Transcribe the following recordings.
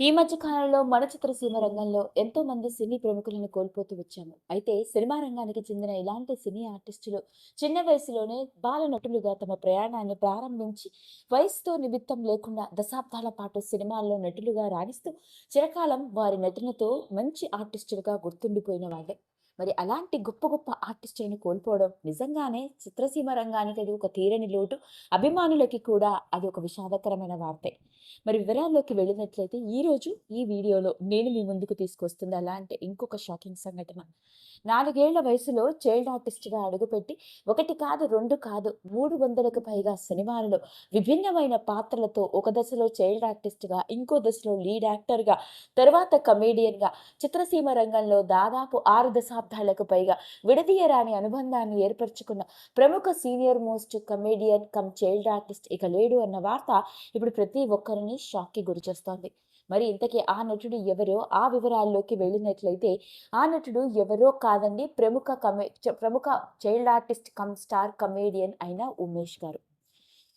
ఈ మధ్య కాలంలో మన చిత్రసీమ రంగంలో ఎంతో మంది సినీ ప్రముఖులను కోల్పోతూ వచ్చాము. అయితే సినిమా రంగానికి చెందిన ఇలాంటి సినీ ఆర్టిస్టులు చిన్న వయసులోనే బాల నటులుగా తమ ప్రయాణాన్ని ప్రారంభించి వయసుతో నిమిత్తం లేకుండా దశాబ్దాల పాటు సినిమాల్లో నటులుగా రాణిస్తూ చిరకాలం వారి నటనతో మంచి ఆర్టిస్టులుగా గుర్తుండిపోయిన వాళ్ళే. మరి అలాంటి గొప్ప గొప్ప ఆర్టిస్టులను కోల్పోవడం నిజంగానే చిత్రసీమ రంగానికి అది ఒక తీరని లోటు. అభిమానులకి కూడా అది ఒక విషాదకరమైన వార్తే. మరి వివరాల్లోకి వెళ్ళినట్లయితే ఈరోజు ఈ వీడియోలో నేను మీ ముందుకు తీసుకొస్తుంది అలాంటి ఇంకొక షాకింగ్ సంఘటన. నాలుగేళ్ళ వయసులో చైల్డ్ ఆర్టిస్ట్గా అడుగుపెట్టి ఒకటి కాదు రెండు కాదు మూడు వందలకు పైగా సినిమాలలో విభిన్నమైన పాత్రలతో ఒక దశలో చైల్డ్ ఆర్టిస్ట్గా ఇంకో దశలో లీడ్ యాక్టర్గా తర్వాత కమేడియన్గా చిత్రసీమ రంగంలో దాదాపు ఆరు దశాబ్దాలకు పైగా విడదీయరాని అనుబంధాన్ని ఏర్పరచుకున్న ప్రముఖ senior most comedian cum child artist ఇక లేడు అన్న వార్త ఇప్పుడు ప్రతి ఒక్కరిని షాక్కి గురిచేస్తోంది. మరి ఇంతకీ ఆ నటుడు ఎవరో ఆ వివరాల్లోకి వెళ్ళినట్లయితే ఆ నటుడు ఎవరో కాదండి ప్రముఖ కమే చ- ప్రముఖ child artist cum star comedian అయిన ఉమేష్ గారు.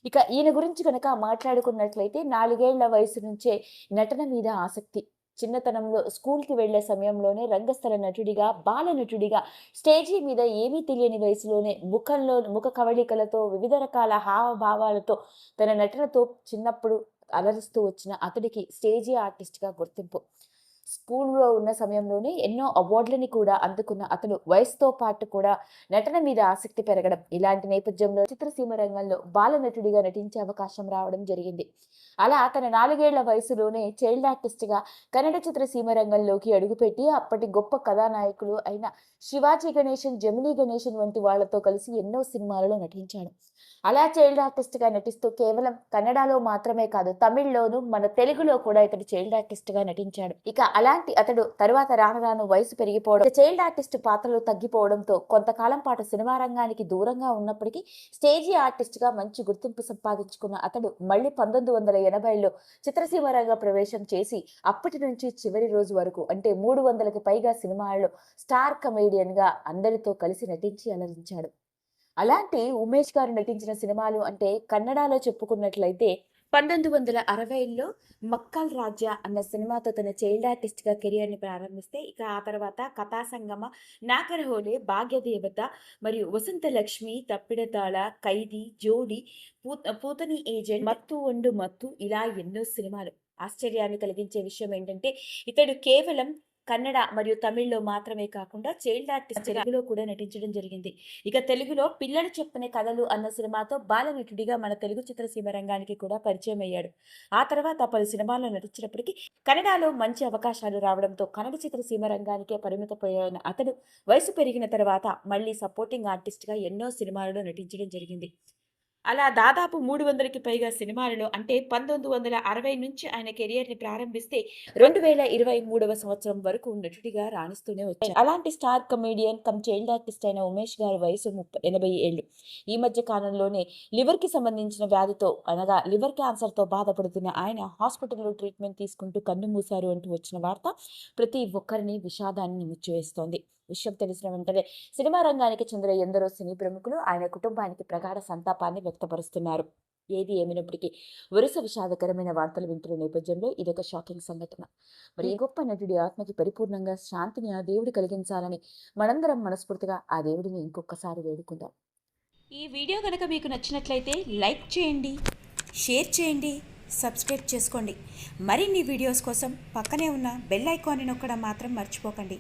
ఇక ఈయన గురించి కనుక మాట్లాడుకున్నట్లయితే నాలుగేళ్ళ వయసు నుంచే నటన మీద ఆసక్తి. చిన్నతనంలో స్కూల్కి వెళ్ళే సమయంలోనే రంగస్థల నటుడిగా బాల నటుడిగా స్టేజీ మీద ఏమీ తెలియని వయసులోనే ముఖంలో ముఖ కవళికలతో వివిధ రకాల హావభావాలతో తన నటనతో చిన్నప్పుడు అలరిస్తూ వచ్చిన అతడికి స్టేజీ ఆర్టిస్ట్గా గుర్తింపు. స్కూల్లో ఉన్న సమయంలోనే ఎన్నో అవార్డులని కూడా అందుకున్న అతను వయసుతో పాటు కూడా నటన మీద ఆసక్తి పెరగడం. ఇలాంటి నేపథ్యంలో చిత్రసీమ రంగంలో బాల నటుడిగా నటించే అవకాశం రావడం జరిగింది. అలా తన నాలుగేళ్ళ వయసులోనే చైల్డ్ ఆర్టిస్ట్గా కన్నడ చిత్రసీమ రంగంలోకి అడుగుపెట్టి అప్పటి గొప్ప కథానాయకులు అయిన శివాజీ గణేషన్ జమినీ గణేషన్ వంటి వాళ్ళతో కలిసి ఎన్నో సినిమాలలో నటించాడు. అలా చైల్డ్ ఆర్టిస్ట్గా నటిస్తూ కేవలం కన్నడలో మాత్రమే కాదు తమిళ్ళోను మన తెలుగులో కూడా ఇతడు చైల్డ్ ఆర్టిస్ట్గా నటించాడు. ఇక అలాంటి అతడు తరువాత రాను రాను వయసు పెరిగిపోవడం చైల్డ్ ఆర్టిస్ట్ పాత్రలు తగ్గిపోవడంతో కొంతకాలం పాటు సినిమా రంగానికి దూరంగా ఉన్నప్పటికీ స్టేజీ ఆర్టిస్ట్గా మంచి గుర్తింపు సంపాదించుకున్న అతడు మళ్ళీ పంతొమ్మిది వందల ఎనభైలో చిత్రసీమ రంగ ప్రవేశం చేసి అప్పటి నుంచి చివరి రోజు వరకు అంటే మూడు వందలకి పైగా సినిమాల్లో స్టార్ కమేడియన్గా అందరితో కలిసి నటించి అలరించాడు. అలాంటి ఉమేష్ గారు నటించిన సినిమాలు అంటే కన్నడలో చెప్పుకున్నట్లయితే పంతొమ్మిది వందల అరవైలో మక్కల్ రాజ్య అన్న సినిమాతో తన చైల్డ్ ఆర్టిస్ట్గా కెరియర్ని ప్రారంభిస్తే ఇక ఆ తర్వాత కథాసంగమ నాకరహోలే భాగ్యదేవత మరియు వసంత లక్ష్మి తప్పిడతాళ ఖైదీ జోడి పూత పూతని ఏజెంట్ మత్తు ఒండు మత్తు ఇలా ఎన్నో సినిమాలు. ఆశ్చర్యాన్ని కలిగించే విషయం ఏంటంటే ఇతడు కేవలం కన్నడ మరియు తమిళ్ళో మాత్రమే కాకుండా చైల్డ్ ఆర్టిస్ట్ తెలుగులో కూడా నటించడం జరిగింది. ఇక తెలుగులో పిల్లలు చెప్పనే కథలు అన్న సినిమాతో బాల నటుడిగా మన తెలుగు చిత్రసీమ రంగానికి కూడా పరిచయం అయ్యాడు. ఆ తర్వాత పలు సినిమాల్లో నటించినప్పటికీ కన్నడలో మంచి అవకాశాలు రావడంతో కన్నడ చిత్రసీమ రంగానికే పరిమితపోయిన అతడు వయసు పెరిగిన తర్వాత మళ్ళీ సపోర్టింగ్ ఆర్టిస్ట్గా ఎన్నో సినిమాలలో నటించడం జరిగింది. అలా దాదాపు మూడు వందలకి పైగా సినిమాలలో అంటే పంతొమ్మిది వందల అరవై నుంచి ఆయన కెరియర్ని ప్రారంభిస్తే రెండు వేల ఇరవై మూడవ సంవత్సరం వరకు నటుడిగా రాణిస్తూనే వచ్చారు. అలాంటి star comedian cum child artist అయిన ఉమేష్ గారి వయసు ముప్పై ఎనభై ఏళ్ళు. ఈ మధ్య కాలంలోనే లివర్కి సంబంధించిన వ్యాధితో అనగా లివర్ క్యాన్సర్తో బాధపడుతున్న ఆయన హాస్పిటల్లో ట్రీట్మెంట్ తీసుకుంటూ కన్ను మూశారు అంటూ వచ్చిన వార్త ప్రతి ఒక్కరిని విషాదాన్ని ముచ్చివేస్తోంది. విషయం తెలిసిన వెంటనే సినిమా రంగానికి చెందిన ఎందరో సినీ ప్రముఖులు ఆయన కుటుంబానికి ప్రగాఢ సంతాపాన్ని వ్యక్తపరుస్తున్నారు. ఏది ఏమైనప్పటికీ వరుస విషాదకరమైన వార్తలు వింటున్న నేపథ్యంలో ఇదొక షాకింగ్ సంఘటన. మరి ఈ గొప్ప నటుడి ఆత్మకి పరిపూర్ణంగా శాంతిని ఆ దేవుడు కలిగించాలని మనందరం మనస్ఫూర్తిగా ఆ దేవుడిని ఇంకొకసారి వేడుకుందాం. ఈ వీడియో కనుక మీకు నచ్చినట్లయితే లైక్ చేయండి షేర్ చేయండి సబ్స్క్రైబ్ చేసుకోండి. మరిన్ని వీడియోస్ కోసం పక్కనే ఉన్న బెల్ ఐకాన్ని నొక్కడం మాత్రం మర్చిపోకండి.